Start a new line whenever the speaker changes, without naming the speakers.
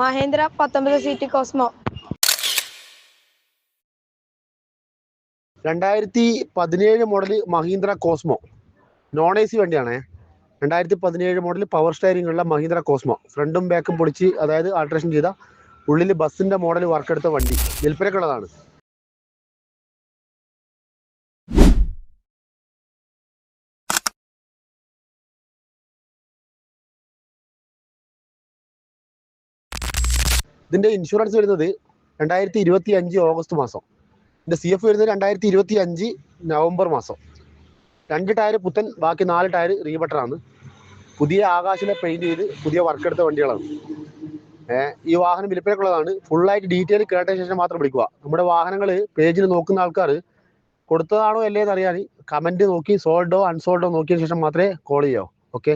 മഹേന്ദ്ര പത്തൊമ്പത് seat Cosmo.
രണ്ടായിരത്തി പതിനേഴ് model Mahindra Cosmo. Non A C വണ്ടിയാണേ. രണ്ടായിരത്തി പതിനേഴ് മോഡൽ പവർ സ്റ്റയറിംഗ് ഉള്ള മഹീന്ദ്ര കോസ്മോ. ഫ്രണ്ടും ബാക്കും പൊളിച്ച് അതായത് ആൾട്രേഷൻ ചെയ്ത ഉള്ളിൽ ബസ്സിന്റെ മോഡൽ വർക്ക് എടുത്ത വണ്ടി. വിൽപ്പനക്കുള്ളതാണ് ഇതിന്റെ ഇൻഷുറൻസ് വരുന്നത് രണ്ടായിരത്തി ഇരുപത്തി അഞ്ച് ഓഗസ്റ്റ് മാസം. ഇതിന്റെ സി എഫ് വരുന്നത് രണ്ടായിരത്തി ഇരുപത്തി അഞ്ച് നവംബർ മാസം. രണ്ട് ടയർ പുത്തൻ ബാക്കി നാല് ടയർ റീബട്ടറാണ് പുതിയ ആകാശിലെ പെയിന്റ് ചെയ്ത് പുതിയ വർക്ക് എടുത്ത വണ്ടികളാണ്. ഈ വാഹനം വിൽപ്പനക്കുള്ളതാണ് ഫുള്ളായിട്ട് ഡീറ്റെയിൽ കേട്ട ശേഷം മാത്രം വിളിക്കുക. നമ്മുടെ വാഹനങ്ങൾ പേജിൽ നോക്കുന്ന ആൾക്കാർ കൊടുത്തതാണോ അല്ലേന്ന് അറിയാൻ കമന്റ് നോക്കി സോൾഡോ അൺസോൾഡോ നോക്കിയ ശേഷം മാത്രമേ കോൾ ചെയ്യാവൂ. ഓക്കെ